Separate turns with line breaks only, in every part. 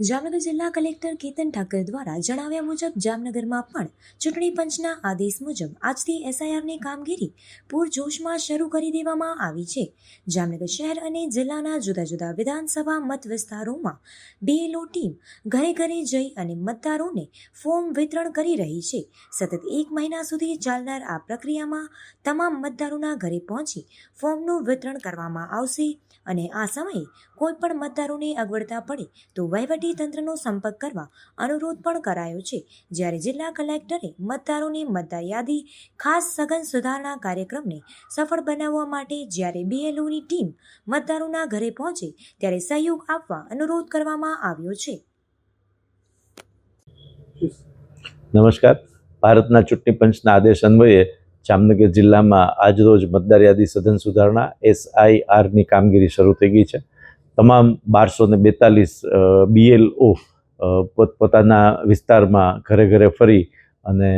જામનગર જિલ્લા કલેક્ટર કેતન ઠાકર દ્વારા જણાવ્યા મુજબ, જામનગરમાં પણ ચૂંટણી પંચના આદેશ મુજબ આજથી એસઆઈઆરની કામગીરી પૂરજોશમાં શરૂ કરી દેવામાં આવી છે. જામનગર શહેર અને જિલ્લાના જુદા જુદા વિધાનસભા મત વિસ્તારોમાં બીએલઓ ટીમ ઘરે ઘરે જઈ અને મતદારોને ફોર્મ વિતરણ કરી રહી છે. સતત એક મહિના સુધી ચાલનાર આ પ્રક્રિયામાં તમામ મતદારોના ઘરે પહોંચી ફોર્મનું વિતરણ કરવામાં આવશે અને આ સમયે કોઈ પણ મતદારોને અગવડતા પડે તો વહીવટી તંત્રનો સંપર્ક કરવા અનુરોધ પણ કરાયો છે. જ્યારે જિલ્લા કલેક્ટરે મતદારોની મતદાર યાદી ખાસ સઘન સુધારણા કાર્યક્રમને સફળ બનાવવા માટે જ્યારે બીએલઓની ટીમ મતદારોના ઘરે પહોંચે, ત્યારે સહયોગ આપવા અનુરોધ કરવામાં આવ્યો છે.
નમસ્કાર. ભારતના ચૂંટણી પંચના આદેશ અન્વયે જામનગર જિલ્લામાં આજરોજ મતદાર યાદી સઘન સુધારણા, એસઆઈઆરની કામગીરી શરૂ થઈ ગઈ છે. તમામ બારસો ને બેતાલીસ બીએલઓ પોતપોતાના વિસ્તારમાં ઘરે ઘરે ફરી અને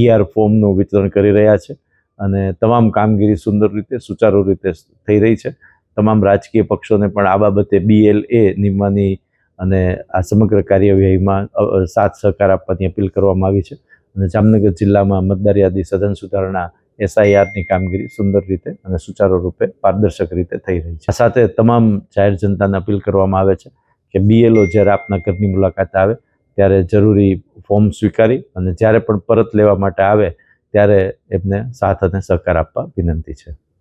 ઈઆર ફોર્મનું વિતરણ કરી રહ્યા છે અને તમામ કામગીરી સુંદર રીતે, સુચારુ રીતે થઈ રહી છે. તમામ રાજકીય પક્ષોને પણ આ બાબતે બીએલએ નિમવાની અને આ સમગ્ર કાર્યવાહીમાં સાથ સહકાર આપવાની અપીલ કરવામાં આવી છે. અને જામનગર જિલ્લામાં મતદાર યાદી સઘન સુધારણા એસઆઈઆરની કામગીરી સુંદર રીતે અને સુચારુ રૂપે પારદર્શક રીતે થઈ રહી છે. સાથે તમામ જાહેર જનતાને અપીલ કરવામાં આવે છે કે બીએલઓ જ્યારે આપના ઘરની મુલાકાત આવે, ત્યારે જરૂરી ફોર્મ સ્વીકારી અને જ્યારે પણ પરત લેવા માટે આવે, ત્યારે એમને સાથ અને સહકાર આપવા વિનંતી છે.